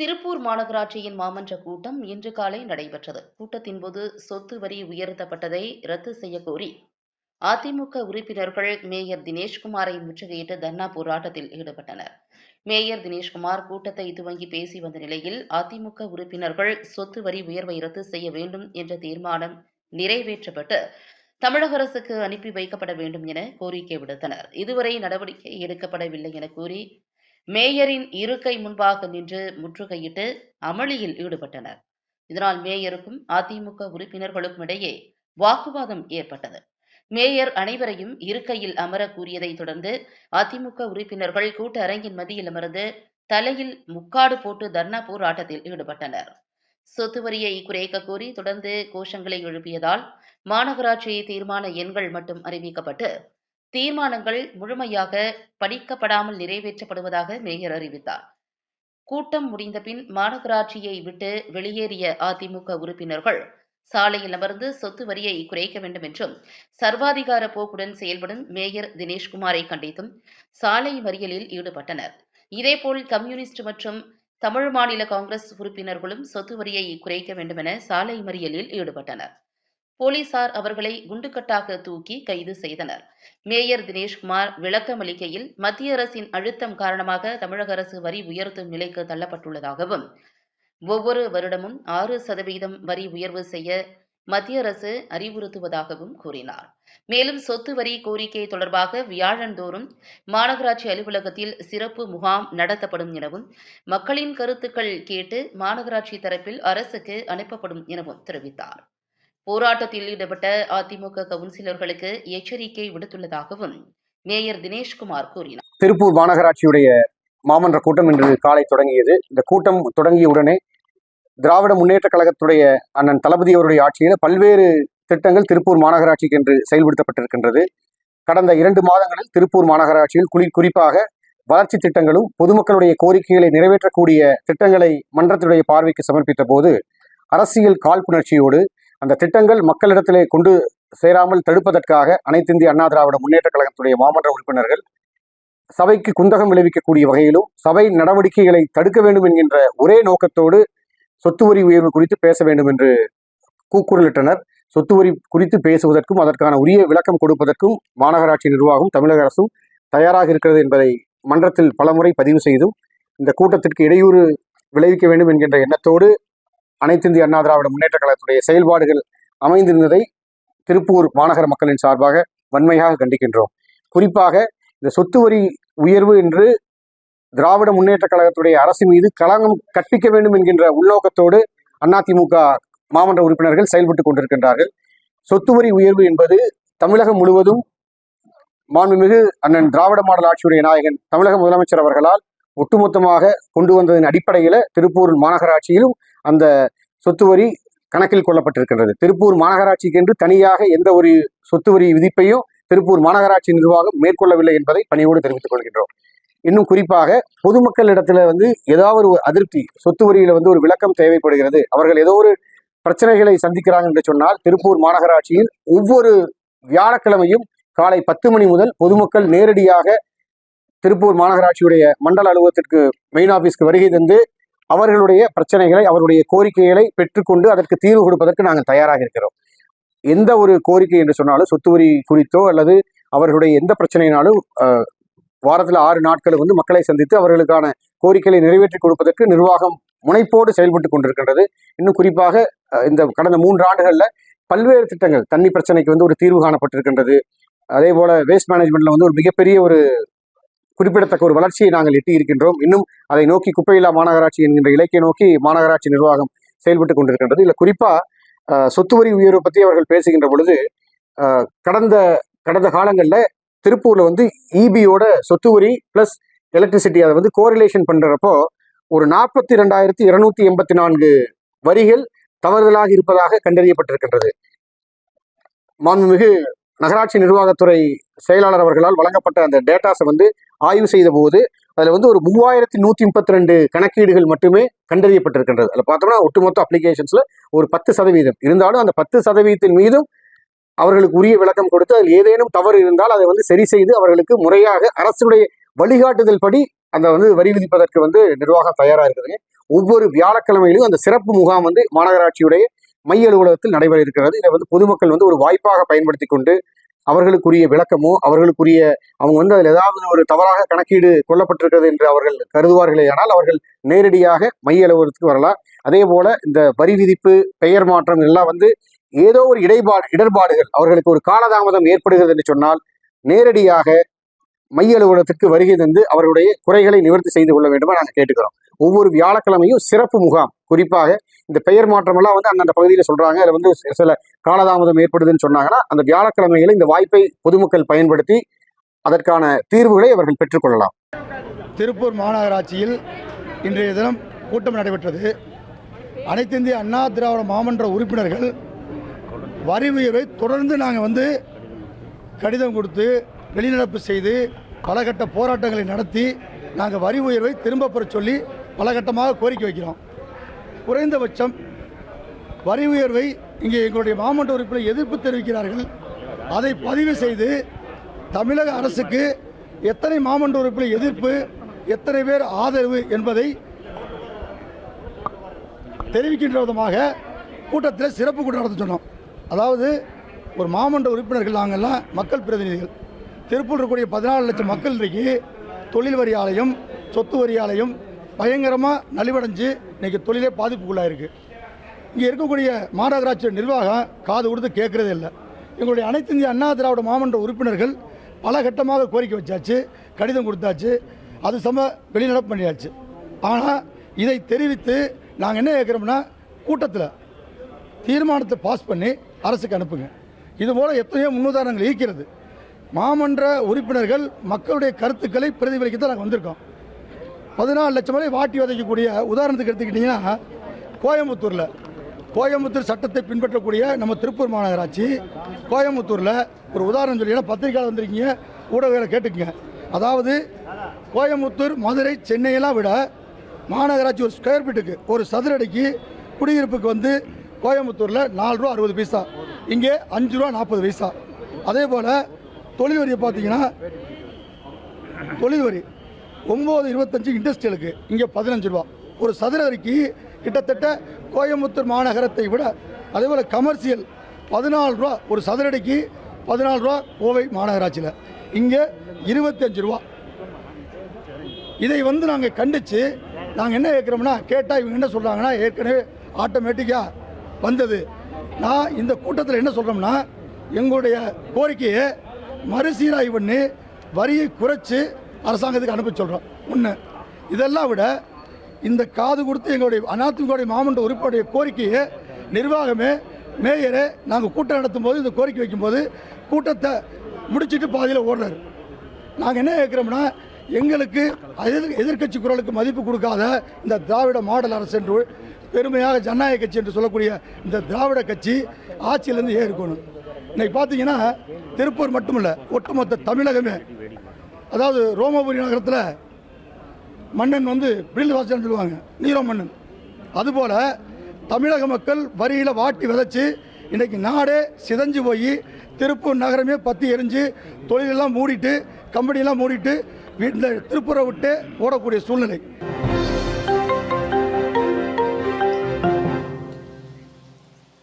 திருப்பூர் மாநகராட்சியின் மாமன்ற கூட்டம் இன்று காலை நடைபெற்றது. கூட்டத்தின் போது சொத்து வரி உயர்த்தப்பட்டதை ரத்து செய்ய கோரி அதிமுக உறுப்பினர்கள் மேயர் தினேஷ்குமாரை முற்றுகையிட்டு தர்ணா போராட்டத்தில் ஈடுபட்டனர். மேயர் தினேஷ்குமார் கூட்டத்தை துவங்கி பேசி வந்த நிலையில் அதிமுக உறுப்பினர்கள் சொத்து வரி உயர்வை ரத்து செய்ய வேண்டும் என்ற தீர்மானம் நிறைவேற்றப்பட்டு தமிழக அரசுக்கு அனுப்பி வைக்கப்பட வேண்டும் என கோரிக்கை விடுத்தனர். இதுவரை நடவடிக்கை எடுக்கப்படவில்லை என கூறி மேயரின் இருக்கை முன்பாக நின்று முற்றுகையிட்டு அமளியில் ஈடுபட்டனர். இதனால் மேயருக்கும் அதிமுக உறுப்பினர்களுக்கும் இடையே வாக்குவாதம் ஏற்பட்டது. மேயர் அனைவரையும் இருக்கையில் அமர கூறியதைத் தொடர்ந்து அதிமுக உறுப்பினர்கள் கூட்ட அரங்கின் மத்தியில் அமர்ந்து தலையில் முக்காடு போட்டு தர்ணா போராட்டத்தில் ஈடுபட்டனர். சொத்து வரியை குறைக்க கோரி தொடர்ந்து கோஷங்களை எழுப்பியதால் மாநகராட்சி தீர்மான எண்கள் மட்டும் அறிவிக்கப்பட்டு தீர்மானங்கள் முழுமையாக படிக்கப்படாமல் நிறைவேற்றப்படுவதாக மேயர் அறிவித்தார். கூட்டம் முடிந்தபின் மாநகராட்சியை விட்டு வெளியேறிய அதிமுக உறுப்பினர்கள் சாலையில் அமர்ந்து சொத்து வரியை குறைக்க வேண்டும் என்றும் சர்வாதிகார போக்குடன் செயல்படும் மேயர் தினேஷ்குமாரை கண்டித்தும் சாலை மறியலில் ஈடுபட்டனர். இதேபோல் கம்யூனிஸ்ட் மற்றும் தமிழ் மாநில காங்கிரஸ் உறுப்பினர்களும் சொத்து வரியை குறைக்க வேண்டுமென சாலை மறியலில் ஈடுபட்டனர். போலீசார் அவர்களை குண்டுக்கட்டாக தூக்கி கைது செய்தனர். மேயர் தினேஷ்குமார் விளக்கமளிக்கையில் மத்திய அரசின் அழுத்தம் காரணமாக தமிழக அரசு வரி உயர்த்தும் நிலைக்கு தள்ளப்பட்டுள்ளதாகவும் ஒவ்வொரு வருடமும் ஆறு சதவீதம் வரி உயர்வு செய்ய மத்திய அரசு அறிவுறுத்துவதாகவும் கூறினார். மேலும் சொத்து வரி கோரிக்கை தொடர்பாக வியாழந்தோறும் மாநகராட்சி அலுவலகத்தில் சிறப்பு முகாம் நடத்தப்படும் எனவும் மக்களின் கருத்துக்கள் கேட்டு மாநகராட்சி தரப்பில் அரசுக்கு அனுப்பப்படும் எனவும் தெரிவித்தார். போராட்டத்தில் ஈடுபட்ட அதிமுக கவுன்சிலர்களுக்கு எச்சரிக்கை விடுத்துள்ளதாகவும் மேயர் தினேஷ்குமார் கூறினார். திருப்பூர் மாநகராட்சியுடைய மாமன்ற கூட்டம் இன்று காலை தொடங்கியது. இந்த கூட்டம் தொடங்கிய உடனே திராவிட முன்னேற்ற கழகத்துடைய அண்ணன் தளபதி அவருடைய ஆட்சியில் பல்வேறு திட்டங்கள் திருப்பூர் மாநகராட்சிக்கு என்று செயல்படுத்தப்பட்டிருக்கின்றது. கடந்த இரண்டு மாதங்களில் திருப்பூர் மாநகராட்சியில் குறி குறிப்பாக வளர்ச்சி திட்டங்களும் பொதுமக்களுடைய கோரிக்கைகளை நிறைவேற்றக்கூடிய திட்டங்களை மன்றத்துடைய பார்வைக்கு சமர்ப்பித்த போது அரசியல் காழ்ப்புணர்ச்சியோடு அந்த திட்டங்கள் மக்களிடத்திலே கொண்டு சேராமல் தடுப்பதற்காக அனைத்து இந்திய அண்ணா திராவிட முன்னேற்ற கழகத்துடைய மாமன்ற உறுப்பினர்கள் சபைக்கு குந்தகம் விளைவிக்கக்கூடிய வகையிலும் சபை நடவடிக்கைகளை தடுக்க வேண்டும் என்கின்ற ஒரே நோக்கத்தோடு சொத்து வரி உயர்வு குறித்து பேச வேண்டும் என்று கூக்குரலிட்டனர். சொத்து வரி குறித்து பேசுவதற்கும் அதற்கான உரிய விளக்கம் கொடுப்பதற்கும் மாநகராட்சி நிர்வாகம் தமிழக அரசும் தயாராக இருக்கிறது என்பதை மன்றத்தில் பலமுறை பதிவு செய்தும் இந்த கூட்டத்திற்கு இடையூறு விளைவிக்க வேண்டும் என்கின்ற எண்ணத்தோடு அனைத்து இந்திய அண்ணா திராவிட முன்னேற்ற கழகத்துடைய செயல்பாடுகள் அமைந்திருந்ததை திருப்பூர் மாநகர மக்களின் சார்பாக வன்மையாக கண்டிக்கின்றோம். குறிப்பாக இந்த சொத்து வரி உயர்வு என்று திராவிட முன்னேற்ற கழகத்துடைய அரசு மீது களங்கம் கற்பிக்க வேண்டும் என்கின்ற உள்நோக்கத்தோடு அதிமுக மாமன்ற உறுப்பினர்கள் செயல்பட்டு கொண்டிருக்கின்றார்கள். சொத்து வரி உயர்வு என்பது தமிழகம் முழுவதும் மாண்புமிகு அண்ணன் திராவிட மாடல் ஆட்சியுடைய நாயகன் தமிழக முதலமைச்சர் அவர்களால் ஒட்டுமொத்தமாக கொண்டு வந்ததன் அடிப்படையில் திருப்பூர் மாநகராட்சியிலும் அந்த சொத்து வரி கணக்கில் கொள்ளப்பட்டிருக்கின்றது. திருப்பூர் மாநகராட்சிக்கு என்று தனியாக எந்த ஒரு சொத்து வரி விதிப்பையும் திருப்பூர் மாநகராட்சி நிர்வாகம் மேற்கொள்ளவில்லை என்பதை பணியோடு தெரிவித்துக் கொள்கின்றோம். இன்னும் குறிப்பாக பொதுமக்களிடத்துல வந்து ஏதாவது ஒரு அதிருப்தி சொத்து வரியில வந்து ஒரு விளக்கம் தேவைப்படுகிறது. அவர்கள் ஏதோ ஒரு பிரச்சனைகளை சந்திக்கிறாங்க என்று சொன்னால் திருப்பூர் மாநகராட்சியில் ஒவ்வொரு வியாழக்கிழமையும் காலை பத்து மணி முதல் பொதுமக்கள் நேரடியாக திருப்பூர் மாநகராட்சியுடைய மண்டல அலுவலகத்திற்கு மெயின் ஆபீஸ்க்கு வருகை தந்து அவர்களுடைய பிரச்சனைகளை அவருடைய கோரிக்கைகளை பெற்றுக்கொண்டு அதற்கு தீர்வு கொடுப்பதற்கு நாங்கள் தயாராக இருக்கிறோம். எந்த ஒரு கோரிக்கை என்று சொன்னாலும் சொத்து வரி குறித்தோ அல்லது அவர்களுடைய எந்த பிரச்சனையினாலும் வாரத்தில் ஆறு நாட்கள் வந்து மக்களை சந்தித்து அவர்களுக்கான கோரிக்கைகளை நிறைவேற்றி கொடுப்பதற்கு நிர்வாகம் முனைப்போடு செயல்பட்டு கொண்டிருக்கின்றது. இன்னும் குறிப்பாக இந்த கடந்த மூன்று ஆண்டுகளில் பல்வேறு திட்டங்கள் தண்ணி பிரச்சனைக்கு வந்து ஒரு தீர்வு காணப்பட்டிருக்கின்றது. அதே போல வேஸ்ட் மேனேஜ்மெண்ட்ல வந்து ஒரு மிகப்பெரிய ஒரு குறிப்பிடத்தக்க ஒரு வளர்ச்சியை நாங்கள் எட்டி இருக்கின்றோம் இன்னும் அதை நோக்கி குப்பையில்லா மாநகராட்சி என்கின்ற இலக்கை நோக்கி மாநகராட்சி நிர்வாகம் செயல்பட்டு கொண்டிருக்கின்றது. இல்லை குறிப்பா சொத்து வரி உயர்வு பற்றி அவர்கள் பேசுகின்ற பொழுது கடந்த கடந்த காலங்களில் திருப்பூர்ல வந்து இபியோட சொத்து வரி பிளஸ் எலக்ட்ரிசிட்டி அதை வந்து கோரிலேஷன் பண்றப்போ ஒரு நாற்பத்தி ரெண்டாயிரத்தி இருநூத்தி எண்பத்தி நான்கு வரிகள் தவறுதலாக இருப்பதாக கண்டறியப்பட்டிருக்கின்றது. மாண்புமிகு நகராட்சி நிர்வாகத்துறை செயலாளர் அவர்களால் வழங்கப்பட்ட அந்த டேட்டாஸை வந்து ஆய்வு செய்த போது அதில் வந்து ஒரு மூவாயிரத்தி நூற்றி முப்பத்தி ரெண்டு கணக்கீடுகள் மட்டுமே கண்டறியப்பட்டிருக்கின்றது. அதில் பார்த்தோம்னா ஒட்டுமொத்த அப்ளிகேஷன்ஸில் ஒரு பத்து சதவீதம். இருந்தாலும் அந்த பத்து சதவீதத்தின் மீதும் அவர்களுக்கு உரிய விளக்கம் கொடுத்து அதில் ஏதேனும் தவறு இருந்தால் அதை வந்து சரி செய்து அவர்களுக்கு முறையாக அரசுடைய வழிகாட்டுதல் படி அந்த வந்து வரி விதிப்பதற்கு வந்து நிர்வாகம் தயாராக இருக்குதுங்க. ஒவ்வொரு வியாழக்கிழமையிலும் அந்த சிறப்பு முகாம் வந்து மாநகராட்சியுடைய மைய அலுவலகத்தில் நடைபெற இருக்கிறது. இதை வந்து பொதுமக்கள் வந்து ஒரு வாய்ப்பாக பயன்படுத்தி கொண்டு அவர்களுக்குரிய விளக்கமோ அவர்களுக்குரிய அவங்க வந்து அதில் ஏதாவது ஒரு தவறாக கணக்கீடு கொல்லப்பட்டிருக்கிறது என்று அவர்கள் கருதுவார்களே ஆனால் அவர்கள் நேரடியாக மைய அலுவலகத்துக்கு வரலாம். அதே போல இந்த வரி விதிப்பு பெயர் மாற்றம் எல்லாம் வந்து ஏதோ ஒரு இடைபாடு இடர்பாடுகள் அவர்களுக்கு ஒரு காலதாமதம் ஏற்படுகிறது என்று சொன்னால் நேரடியாக மைய அலுவலகத்திற்கு வருகை தந்து அவர்களுடைய குறைகளை நிவர்த்தி செய்து கொள்ள வேண்டுமா நாங்கள் கேட்டுக்கிறோம். ஒவ்வொரு வியாழக்கிழமையும் சிறப்பு முகாம். குறிப்பாக இந்த பெயர் மாற்றம் எல்லாம் வந்து அந்தந்த பகுதியில் சொல்றாங்க. அதில் வந்து சில காலதாமதம் ஏற்படுதுன்னு சொன்னாங்கன்னா அந்த வியாழக்கிழமைகளில் இந்த வாய்ப்பை பொதுமக்கள் பயன்படுத்தி அதற்கான தீர்வுகளை அவர்கள் பெற்றுக்கொள்ளலாம். திருப்பூர் மாநகராட்சியில் இன்றைய தினம் கூட்டம் நடைபெற்றது. அனைத்து இந்திய அண்ணா திராவிட மாமன்ற உறுப்பினர்கள் வரி உயர்வை தொடர்ந்து நாங்கள் வந்து கடிதம் கொடுத்து வெளிநடப்பு செய்து பலகட்ட போராட்டங்களை நடத்தி நாங்கள் வரி உயர்வை திரும்ப பெற சொல்லி பலகட்டமாக கோரிக்கை வைக்கிறோம். குறைந்தபட்சம் வரி உயர்வை இங்கே எங்களுடைய மாமன்ற உறுப்பினர் எதிர்ப்பு தெரிவிக்கிறார்கள். அதை பதிவு செய்து தமிழக அரசுக்கு எத்தனை மாமன்ற உறுப்பினர் எதிர்ப்பு எத்தனை பேர் ஆதரவு என்பதை தெரிவிக்கின்ற விதமாக கூட்டத்தில் சிறப்பு கூட்டம் நடத்த சொன்னோம். அதாவது ஒரு மாமன்ற உறுப்பினர்கள் நாங்கள்லாம் மக்கள் பிரதிநிதிகள். திருப்பூர் இருக்கக்கூடிய பதினாலு லட்சம் மக்கள் இன்றைக்கு தொழில் வரி ஆலயம் சொத்து வரி ஆலயம் பயங்கரமாக நலிவடைஞ்சு இன்றைக்கி தொழிலே பாதிப்புக்குள்ளாயிருக்கு. இங்கே இருக்கக்கூடிய மாநகராட்சி நிர்வாகம் காது கொடுத்து கேட்குறதே இல்லை. எங்களுடைய அனைத்து இந்திய அண்ணா திராவிட மாமன்ற உறுப்பினர்கள் பல கட்டமாக கோரிக்கை வச்சாச்சு கடிதம் கொடுத்தாச்சு அது சம வெளிநடப்பு பண்ணியாச்சு. ஆனால் இதை தெரிவித்து நாங்கள் என்ன கேட்குறோம்னா கூட்டத்தில் தீர்மானத்தை பாஸ் பண்ணி அரசுக்கு அனுப்புங்க. இதுபோல் எத்தனையோ முன்னுதாரணங்கள் இருக்கிறது மாமன்ற உறுப்பினர்கள் மக்களுடைய கருத்துக்களை பிரதிபலிக்க தான் நாங்கள் வந்திருக்கோம். பதினாலு லட்சம் வரை வாட்டி உதைக்கக்கூடிய உதாரணத்துக்கு எடுத்துக்கிட்டிங்கன்னா கோயம்புத்தூரில். கோயம்புத்தூர் சட்டத்தை பின்பற்றக்கூடிய நம்ம திருப்பூர் மாநகராட்சி கோயம்புத்தூரில் ஒரு உதாரணம் சொல்லி பத்திரிக்கையாளர் வந்திருக்கீங்க ஊடகங்களை கேட்டுக்கங்க அதாவது கோயம்புத்தூர் மதுரை சென்னையெல்லாம் விட மாநகராட்சி ஒரு ஸ்கொயர் ஃபீட்டுக்கு ஒரு சதுரடிக்கு குடியிருப்புக்கு வந்து கோயம்புத்தூரில் நாலு ரூபா அறுபது பைசா இங்கே அஞ்சு ரூபா நாற்பது பைசா. அதே போல் தொழில் வரியை பார்த்தீங்கன்னா தொழில் வரி ஒம்பது இருபத்தஞ்சு இண்டஸ்ட்ரியலுக்கு இங்கே பதினஞ்சு ரூபா. ஒரு சதுர அரிக்கு கிட்டத்தட்ட கோயம்புத்தூர் மாநகரத்தை விட அதே போல் கமர்ஷியல் பதினாலு ரூபா ஒரு சதுரடிக்கு பதினாலு ரூபா கோவை மாநகராட்சியில். இங்கே இருபத்தஞ்சு ரூபா. இதை வந்து நாங்கள் கண்டித்து நாங்கள் என்ன கேட்குறோம்னா கேட்டால் இவங்க என்ன சொல்கிறாங்கன்னா ஏற்கனவே ஆட்டோமேட்டிக்காக வந்தது. நான் இந்த கூட்டத்தில் என்ன சொல்கிறோம்னா எங்களுடைய கோரிக்கையை மறுசீராய்வு பண்ணி வரியை குறைச்சி அரசாங்கத்துக்கு அனுப்ப சொல்கிறோம் ஒன்று இதெல்லாம் விட இந்த காது கொடுத்து எங்களுடைய அதிமுகவுடைய மாமன்ற உறுப்பினுடைய கோரிக்கையை நிர்வாகமே மேயரே நாங்கள் கூட்டம் நடத்தும் போது இந்த கோரிக்கை வைக்கும்போது கூட்டத்தை முடிச்சுட்டு பாதியில் ஓடுறாரு. நாங்கள் என்ன கேட்குறோம்னா எங்களுக்கு எதிர் எதிர்க்கட்சி குரலுக்கு மதிப்பு கொடுக்காத இந்த திராவிட மாடல் அரசு என்று பெருமையாக ஜனநாயக கட்சி என்று சொல்லக்கூடிய இந்த திராவிட கட்சி ஆட்சியிலேருந்து ஏறிக்கணும் இன்னைக்கு பார்த்தீங்கன்னா திருப்பூர் மட்டுமில்ல ஒட்டுமொத்த தமிழகமே அதாவது ரோமபுரி நகரத்தில் மன்னன் வந்து பிரில் வாசன் சொல்லுவாங்க. நீரோ மன்னன். அதுபோல் தமிழக மக்கள் வரியில் வாட்டி விதைச்சி இன்றைக்கி நாடே சிதைஞ்சு போய் திருப்பூர் நகரமே பற்றி எரிஞ்சு தொழிலெல்லாம் மூடிட்டு கம்பெனியெல்லாம் மூடிட்டு வீட்டில் திருப்பூரை விட்டு ஓடக்கூடிய சூழ்நிலை.